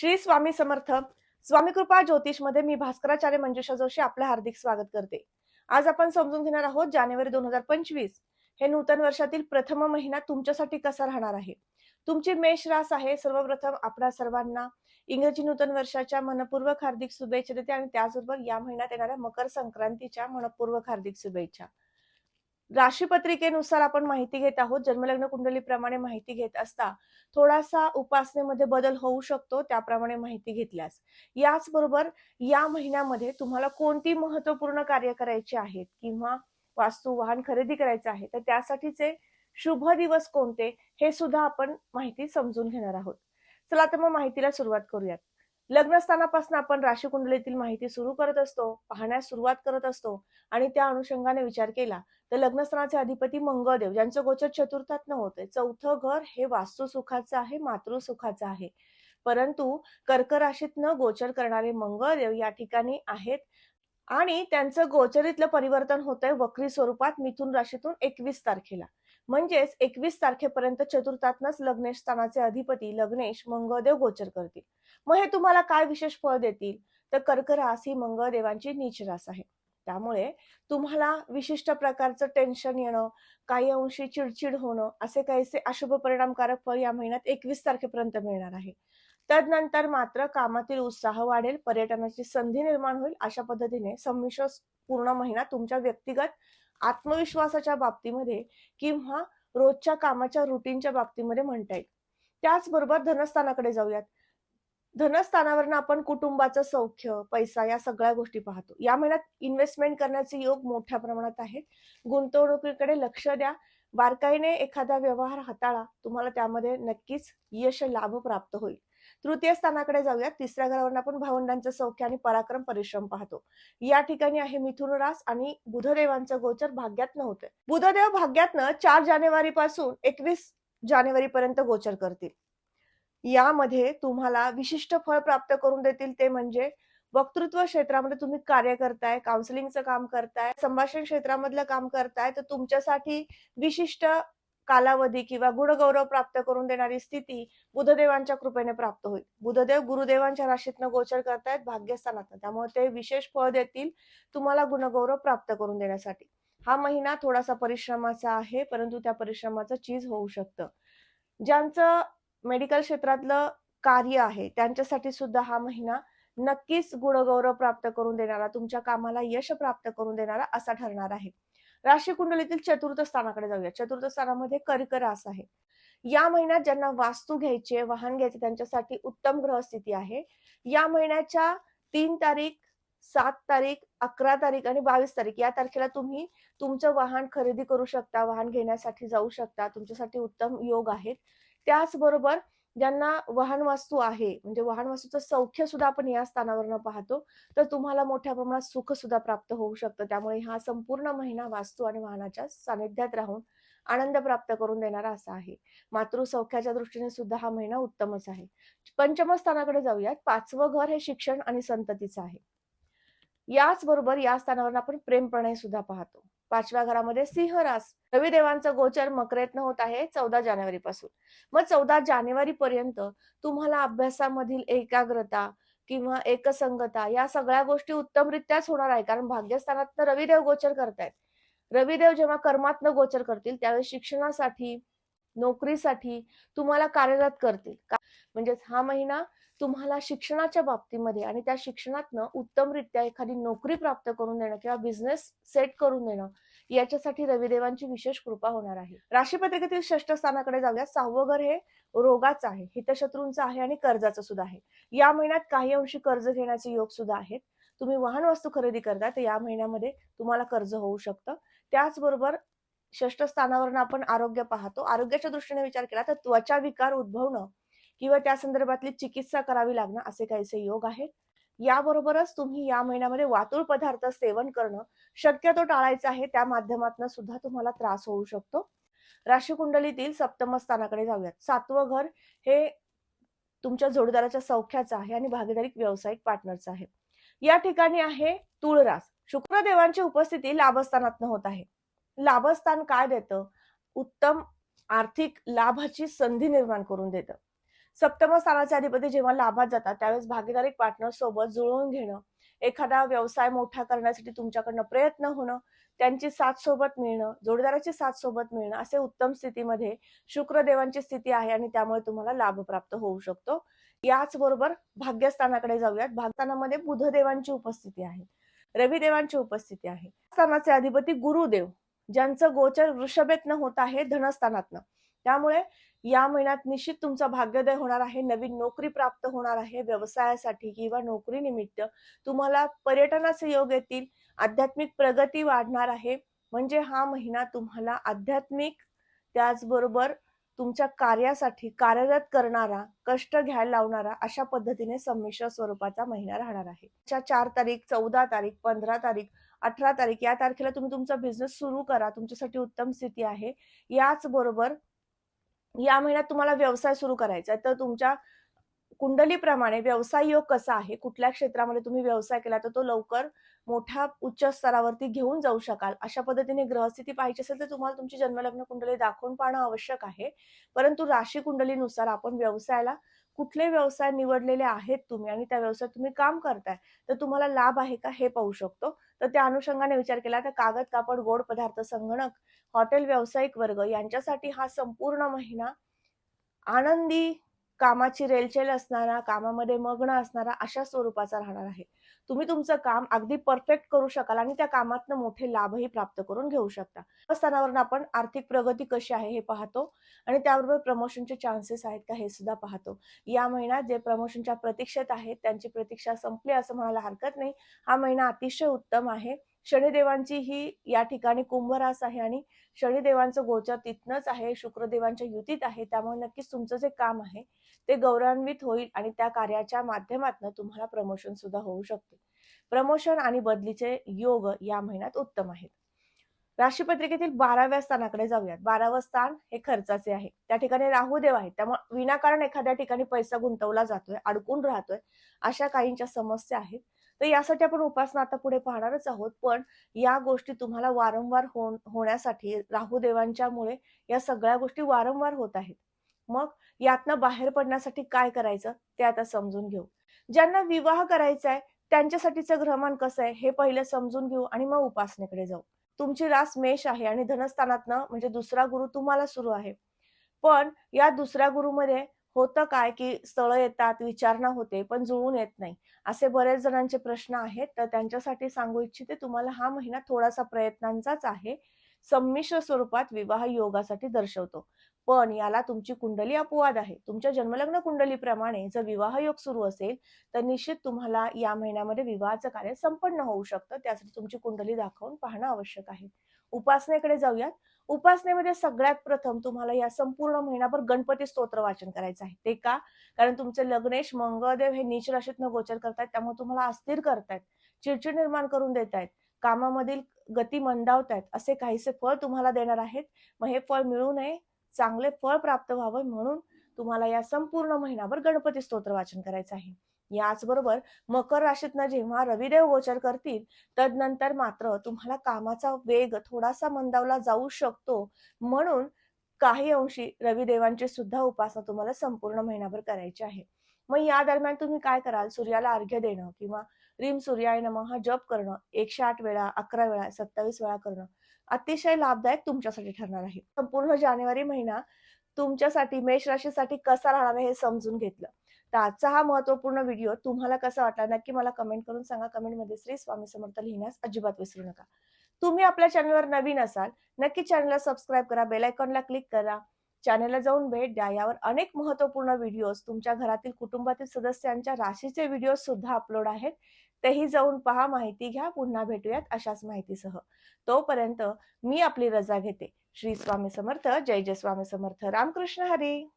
श्री स्वामी समर्थ. स्वामी कृपा ज्योतिषमध्ये मी भास्कराचार्य मंजुषा जोशी आपलं हार्दिक स्वागत करते. आज आपण समजून घेणार आहोत जानेवारी दोन हजार पंचवीस. हे नूतन वर्षातील प्रथम महिना तुमच्यासाठी कसा राहणार आहे? तुमची मेष रास आहे. सर्वप्रथम आपल्या सर्वांना इंग्रजी नूतन वर्षाच्या मनपूर्वक हार्दिक शुभेच्छा देते आणि त्याचबरोबर या महिन्यात येणाऱ्या मकर संक्रांतीच्या मनपूर्वक हार्दिक शुभेच्छा. राशीपत्रिकेनुसार आपण माहिती घेत आहोत. जन्मलग्न कुंडलीप्रमाणे माहिती घेत असता थोडासा उपासनेमध्ये बदल होऊ शकतो त्याप्रमाणे माहिती घेतल्यास. याचबरोबर या महिन्यामध्ये तुम्हाला कोणती महत्त्वपूर्ण कार्य करायची आहेत किंवा वास्तू वाहन खरेदी करायचं आहे तर त्यासाठीचे शुभ दिवस कोणते हे सुद्धा आपण माहिती समजून घेणार आहोत. चला तर मग माहितीला सुरुवात करूयात. लग्नस्थानापासून आपण राशी कुंडलीतील माहिती सुरू करत असतो पाहण्यास सुरुवात करत असतो आणि त्या अनुषंगाने विचार केला तर लग्नस्थानाचे अधिपती मंगळदेव ज्यांचं गोचर चतुर्थात न होते चौथं घर हे वास्तू सुखाचं आहे मातृसुखाचं आहे. परंतु कर्क राशीतनं गोचर करणारे मंगळदेव या ठिकाणी आहेत आणि त्यांचं गोचरीतलं परिवर्तन होतंय वक्री स्वरूपात मिथुन राशीतून एकवीस तारखेला. म्हणजेच एकवीस तारखेपर्यंत चतुर्थातनच लग्नेश स्थानाचे अधिपती लग्नेश मंगळदेव गोचर करतील. मग हे तुम्हाला काय विशेष फळ देतील? तर कर्क रास ही मंगळदेवांची नीच रास आहे. त्यामुळे तुम्हाला विशिष्ट प्रकारचं टेन्शन येणं काही अंशी चिडचिड होणं असे काहीसे अशुभ परिणामकारक फळ या महिन्यात एकवीस तारखेपर्यंत मिळणार आहे. तदनंतर मात्र कामातील उत्साह वाढेल पर्यटनाची संधी निर्माण होईल अशा पद्धतीने संमिश्र पूर्ण महिना तुमच्या व्यक्तिगत आत्मविश्वासाच्या बाबतीमध्ये किंवा रोजच्या कामाच्या रुटीनच्या बाबतीमध्ये म्हणता येईल. त्याचबरोबर धनस्थानाकडे जाऊयात. धनस्थानावरनं आपण कुटुंबाचं सौख्य पैसा या सगळ्या गोष्टी पाहतो. या महिन्यात इन्व्हेस्टमेंट करण्याचे योग मोठ्या प्रमाणात आहेत. गुंतवणुकीकडे लक्ष द्या. बारकाईने एखादा व्यवहार हाताळा. तुम्हाला त्यामध्ये नक्कीच यश लाभ प्राप्त होईल. तृतीय स्थानाकडे जाऊया तिसऱ्या घरावरून आपण भावंडांचं सौख्य आणि पराक्रम परिश्रम पाहतो. या ठिकाणी आहे मिथुन रास आणि बुधदेवांचं गोचर भाग्यात होतंय बुधदेव भाग्यातनं चार जानेवारी पासून एकवीस जानेवारी पर्यंत गोचर करतील. यामध्ये तुम्हाला विशिष्ट फळ प्राप्त करून देतील ते म्हणजे वक्तृत्व क्षेत्रामध्ये तुम्ही कार्य करताय काउन्सिलिंगचं काम करताय संभाषण क्षेत्रामधलं काम करताय तर तुमच्यासाठी विशिष्ट कालावधी किंवा गुणगौरव प्राप्त करून देणारी स्थिती बुधदेवांच्या कृपेने प्राप्त होईल. बुधदेव गुरुदेवांच्या राशीतनं गोचर करतायत भाग्यस्थानात त्यामुळे ते विशेष फळ देतील तुम्हाला गुणगौरव प्राप्त करून देण्यासाठी. हा महिना थोडासा परिश्रमाचा आहे परंतु त्या परिश्रमाचं चीज होऊ शकतं. ज्यांचं मेडिकल क्षेत्रातलं कार्य आहे त्यांच्यासाठी सुद्धा हा महिना नक्कीच गुणगौरव प्राप्त करून देणारा तुमच्या कामाला यश प्राप्त करून देणारा असा ठरणार आहे. राशी कुंडलीतील चतुर्थ स्थानाकडे जाऊया. चतुर्थ स्थानामध्ये कर्क रास आहे. या महिन्यात ज्यांना वास्तू घ्यायचे वाहन घ्यायचे त्यांच्यासाठी उत्तम ग्रहस्थिती आहे. या महिन्याच्या तीन तारीख सात तारीख अकरा तारीख आणि बावीस तारीख या तारखेला तुम्ही तुमचं वाहन खरेदी करू शकता वाहन घेण्यासाठी जाऊ शकता तुमच्यासाठी उत्तम योग आहेत. त्याचबरोबर ज्यांना वाहन वास्तू आहे म्हणजे वाहन वास्तूचं सौख्य सुद्धा आपण या स्थानावरनं पाहतो तर तुम्हाला मोठ्या प्रमाणात सुख सुद्धा प्राप्त होऊ शकतं. त्यामुळे हा संपूर्ण महिना वास्तू आणि वाहनाच्या सानिध्यात राहून आनंद प्राप्त करून देणारा असा आहे. मातृ सौख्याच्या दृष्टीने सुद्धा हा महिना उत्तमच आहे. पंचम स्थानाकडे जाऊयात. पाचवं घर हे शिक्षण आणि संततीचं आहे. याच बरोबर या स्थानावर आपण प्रेम प्रणय सुद्धा पाहतो. पाचव्या घरामध्ये सिंहरास. रविदेवांचा रविदेवांचं गोचर मकरेतन होत आहे चौदा जानेवारी पासून मग चौदा जानेवारी पर्यंत तुम्हाला अभ्यासामधील एकाग्रता किंवा एकसंगता या सगळ्या गोष्टी उत्तमरित्याच होणार आहे. कारण भाग्यस्थानात रविदेव गोचर करतायत. रविदेव जेव्हा कर्मातन गोचर करतील त्यावेळी शिक्षणासाठी नोकरीसाठी तुम्हाला कार्यरत करतील. म्हणजेच हा महिना तुम्हाला शिक्षणाच्या बाबतीमध्ये आणि त्या शिक्षणातनं उत्तमरित्या एखादी नोकरी प्राप्त करून देणं किंवा बिझनेस सेट करून देणं याच्यासाठी रविदेवांची विशेष कृपा होणार आहे. राशीपत्रिकेतील षष्ठ स्थानाकडे जाऊया. सहावं घर हे रोगाचं आहे हितशत्रूंचं आहे आणि कर्जाचं सुद्धा आहे. या महिन्यात काही अंशी कर्ज घेण्याचे योग सुद्धा आहेत. तुम्ही वाहन वस्तू खरेदी करता तर या महिन्यामध्ये तुम्हाला कर्ज होऊ शकतं. त्याचबरोबर षष्ठ स्थानावरून आपण आरोग्य पाहतो. आरोग्याच्या दृष्टीने विचार केला तर त्वचा विकार उद्भवणं किंवा त्या संदर्भातली चिकित्सा करावी लागणं असे काहीसे योग आहेत. याबरोबरच तुम्ही या महिन्यामध्ये वातुळ पदार्थ सेवन करणं शक्यतो टाळायचं आहे. त्या माध्यमातून सुद्धा तुम्हाला त्रास होऊ शकतो. राशी कुंडलीतील सप्तम स्थानाकडे जाऊयात. सातवं घर हे तुमच्या जोडदाराच्या सौख्याचं आहे आणि भागीदारी व्यावसायिक पार्टनरचं आहे. या ठिकाणी आहे तुळरास शुक्रदेवांची उपस्थिती लाभस्थानात होत आहे. लाभस्थान काय देतं? उत्तम आर्थिक लाभाची संधी निर्माण करून देतं. सप्तम स्थानाचे अधिपती जेव्हा लाभात जातात त्यावेळेस भागीदारी पार्टनर सोबत जुळवून घेणं एखादा व्यवसाय मोठा करण्यासाठी तुमच्याकडनं प्रयत्न होणं त्यांची साथ सोबत मिळणं जोडीदाराची साथ सोबत मिळणं असे उत्तम स्थितीमध्ये शुक्रदेवांची स्थिती आहे आणि त्यामुळे तुम्हाला लाभ प्राप्त होऊ शकतो. याचबरोबर भाग्यस्थानाकडे जाऊयात. भागस्थानामध्ये बुधदेवांची उपस्थिती आहे रविदेवांची उपस्थिती आहे. स्थानाचे अधिपती गुरुदेव ज्यांचं गोचर वृषभेतनं होत आहे धनस्थानातनं. त्यामुळे या महिन्यात निश्चित तुमचा भाग्योदय होणार आहे. नवीन नोकरी प्राप्त होणार आहे. व्यवसायासाठी किंवा नोकरी निमित्त तुम्हाला पर्यटनाचे योग येतील. आध्यात्मिक प्रगती वाढणार आहे. म्हणजे हा महिना तुम्हाला आध्यात्मिक त्याचबरोबर तुमच्या कार्यासाठी कार्यरत करणारा कष्ट घ्यायला लावणारा अशा पद्धतीने संमिश्र स्वरूपाचा महिना राहणार आहे. च्या चार तारीख चौदा तारीख पंधरा तारीख अठरा तारीख या तारखेला तुम्ही तुमचा बिझनेस सुरू करा. तुमच्यासाठी उत्तम स्थिती आहे. याच बरोबर या महिन्यात तुम्हाला व्यवसाय सुरू करायचा आहे. तर तुमच्या कुंडलीप्रमाणे व्यवसाय योग कसा आहे? कुठल्या क्षेत्रामध्ये तुम्ही व्यवसाय केला तर तो लवकर मोठ्या उच्च स्तरावरती घेऊन जाऊ शकाल. अशा पद्धतीने ग्रहस्थिती पाहिजे असेल तर तुम्हाला तुमची जन्मलग्न कुंडली दाखवून पाहणं आवश्यक आहे. परंतु राशी कुंडलीनुसार आपण व्यवसायाला कुठले व्यवसाय निवडलेले आहेत तुम्ही आणि त्या व्यवसायात तुम्ही काम करताय तर तुम्हाला लाभ आहे का हे पाहू शकतो. तर त्या अनुषंगाने विचार केला तर कागद कापड गोड पदार्थ संगणक हॉटेल व्यावसायिक वर्ग यांच्यासाठी हा संपूर्ण महिना आनंदी कामाची रेलचेल असणारा कामामध्ये मग्न असणारा अशा स्वरूपाचा राहणार आहे. तुम्ही तुमचं काम अगदी परफेक्ट करू शकाल आणि त्या कामातनं मोठे लाभही प्राप्त करून घेऊ शकता. स्थानावरून आपण आर्थिक प्रगती कशी आहे हे पाहतो आणि त्याबरोबर प्रमोशनचे चान्सेस आहेत का हे सुद्धा पाहतो. या महिन्यात जे प्रमोशनच्या प्रतीक्षेत आहेत त्यांची प्रतीक्षा संपली असं म्हणायला हरकत नाही. हा महिना अतिशय उत्तम आहे. शनिदेवांची ही या ठिकाणी कुंभरास आहे आणि शनिदेवांचं गोचर तिथनच आहे शुक्रदेवांच्या युतीत आहे. त्यामुळे नक्कीच तुमचं जे काम आहे ते गौरवान्वित होईल आणि त्या कार्याच्या माध्यमातून तुम्हाला प्रमोशन सुद्धा होऊ शकते. प्रमोशन आणि बदलीचे योग या महिन्यात उत्तम आहेत. राशीपत्रिकेतील बाराव्या स्थानाकडे जाऊयात. बारावं स्थान हे खर्चाचे आहे. त्या ठिकाणी राहुदेव आहे. त्यामुळे विनाकारण एखाद्या ठिकाणी पैसा गुंतवला जातोय अडकून राहतोय अशा काहींच्या समस्या आहेत. तर यासाठी आपण उपासना आता पुढे पाहणारच आहोत. पण या गोष्टी तुम्हाला वारंवार हो होण्यासाठी राहुदेवांच्यामुळे या सगळ्या गोष्टी वारंवार होत आहेत. मग यातनं बाहेर पडण्यासाठी काय करायचं ते आता समजून घेऊ. ज्यांना विवाह करायचा आहे त्यांच्यासाठीचं ग्रहमान कसं आहे हे पहिले समजून घेऊ आणि मग उपासनेकडे जाऊ. तुमची रास मेष आहे आणि धनस्थानातनं म्हणजे दुसरा गुरु तुम्हाला सुरू आहे. पण या दुसऱ्या गुरुमध्ये होतं काय की स्थळं येतात विचारणा होते पण जुळून येत नाही. असे बरेच जणांचे प्रश्न आहेत. तर त्यांच्यासाठी सांगू इच्छिते तुम्हाला हा महिना थोडासा प्रयत्नांचाच आहे. संमिश्र स्वरूपात विवाह योगासाठी दर्शवतो. पण याला तुमची कुंडली अपवाद आहे. तुमच्या जन्मलग्न कुंडलीप्रमाणे जर विवाह योग सुरू असेल तर निश्चित तुम्हाला या महिन्यामध्ये विवाहाचं कार्य संपन्न होऊ शकतं. त्यासाठी तुमची कुंडली दाखवून पाहणं आवश्यक आहे. उपासनेकडे जाऊयात. उपासनेमध्ये सगळ्यात प्रथम तुम्हाला या संपूर्ण महिनाभर गणपती स्तोत्र वाचन करायचं आहे. ते का? कारण तुमचे लग्नेश मंगळदेव हे नीच राशीतनं गोचर करतायत त्यामुळे तुम्हाला अस्थिर करतायत चिडचिड निर्माण करून देत आहेत कामामधील गती मंदावतायत असे काहीसे फळ तुम्हाला देणार आहेत. मग हे फळ मिळू नये चांगले फळ प्राप्त व्हावं म्हणून तुम्हाला या संपूर्ण महिनाभर गणपती स्तोत्र वाचन करायचं आहे. याचबरोबर मकर राशीतनं जेव्हा रविदेव गोचर करतील तदनंतर मात्र तुम्हाला कामाचा वेग थोडासा मंदावला जाऊ शकतो. म्हणून काही अंशी रविदेवांची सुद्धा उपासना तुम्हाला संपूर्ण महिनाभर करायची आहे. मग या दरम्यान तुम्ही काय कराल? सूर्याला अर्घ्य देणं किंवा रिम सूर्याय नम हा जप करणं एकशे आठ वेळा अकरा वेळा सत्तावीस वेळा करणं अतिशय लाभदायक तुमच्यासाठी ठरणार आहे. संपूर्ण जानेवारी महिना तुमच्यासाठी मेष राशीसाठी कसा राहणार आहे हे समजून घेतलं. तर आजचा हा महत्त्वपूर्ण व्हिडिओ तुम्हाला कसा वाटला? नक्की मला कमेंट करून सांगा. कमेंटमध्ये श्री स्वामी समर्थ लिहिण्यास अजिबात विसरू नका. तुम्ही आपल्या चॅनलवर नवीन असाल नक्की चॅनलला सबस्क्राईब करा बेलायकॉनला क्लिक करा. चॅनलला जाऊन भेट द्या. यावर अनेक महत्त्वपूर्ण व्हिडिओज तुमच्या घरातील कुटुंबातील सदस्यांच्या राशीचे व्हिडिओ सुद्धा अपलोड आहेत. तेही जाऊन पहा माहिती घ्या पुन्हा भेटूयात अशाच माहितीसह. तोपर्यंत मी आपली रजा घेते. श्री स्वामी समर्थ जय जय स्वामी समर्थ. रामकृष्ण हरी.